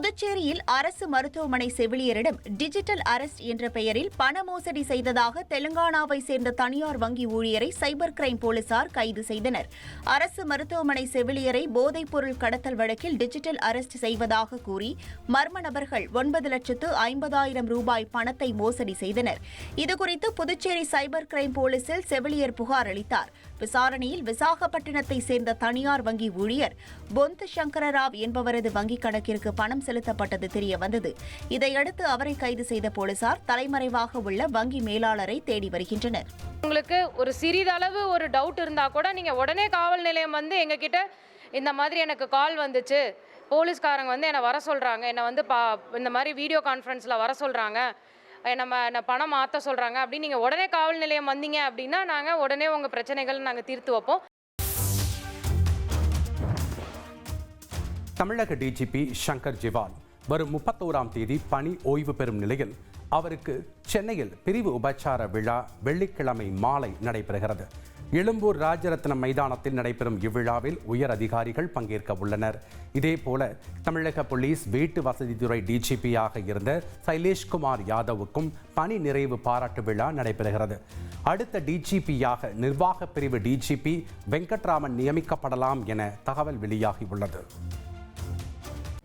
புதுச்சேரியில் அரசு மருத்துவமனை செவிலியரிடம் டிஜிட்டல் அரெஸ்ட் என்ற பெயரில் பண மோசடி செய்ததாக தெலுங்கானாவை சேர்ந்த தனியார் வங்கி ஊழியரை சைபர் கிரைம் போலீசார் கைது செய்தனர். அரசு மருத்துவமனை செவிலியரை போதைப்பொருள் கடத்தல் வழக்கில் டிஜிட்டல் அரெஸ்ட் செய்வதாக கூறி மர்ம நபர்கள் ஒன்பது லட்சத்து ஐம்பதாயிரம் ரூபாய் பணத்தை மோசடி செய்தனர். இதுகுறித்து புதுச்சேரி சைபர் கிரைம் போலீசில் செவிலியர் புகார் அளித்தார். விசாரணையில் விசாகப்பட்டினத்தை சேர்ந்த தனியார் வங்கி ஊழியர் பொந்த் சங்கரராவ் என்பவரது வங்கிக் கணக்கிற்கு பணம் செலுத்தப்பட்டது தெரிய வந்தது இதையடுத்து அவரை கைது செய்த போலீசார் தலைமறைவாக உள்ள வங்கி மேலாளரை தேடி வருகின்றனர். உங்களுக்கு ஒரு சிறிதளவு ஒரு டவுட் இருந்தால் கூட நீங்கள் உடனே காவல் நிலையம் வந்து எங்ககிட்ட இந்த மாதிரி எனக்கு கால் வந்துச்சு. போலீஸ்காரங்க வந்து என்னை வர சொல்கிறாங்க என்னை வந்து பா இந்த மாதிரி வீடியோ கான்ஃபரன்ஸில் வர சொல்கிறாங்க நம்ம என்னை பணம் மாற்ற சொல்கிறாங்க அப்படின்னு நீங்கள் உடனே காவல் நிலையம் வந்தீங்க அப்படின்னா நாங்கள் உடனே உங்கள் பிரச்சனைகள் நாங்கள் தீர்த்து வைப்போம். தமிழக டிஜிபி சங்கர் ஜிவால் வரும் முப்பத்தோராம் தேதி பணி ஓய்வு பெறும் நிலையில் அவருக்கு சென்னையில் பிரிவு உபச்சார விழா வெள்ளிக்கிழமை மாலை நடைபெறுகிறது. எழும்பூர் ராஜரத்னம் மைதானத்தில் நடைபெறும் இவ்விழாவில் உயர் அதிகாரிகள் பங்கேற்க உள்ளனர். இதேபோல தமிழக போலீஸ் வீட்டு வசதித்துறை டிஜிபியாக இருந்த சைலேஷ்குமார் யாதவுக்கும் பணி நிறைவு பாராட்டு விழா நடைபெறுகிறது. அடுத்த டிஜிபியாக நிர்வாக பிரிவு டிஜிபி வெங்கட்ராமன் நியமிக்கப்படலாம் என தகவல் வெளியாகியுள்ளது.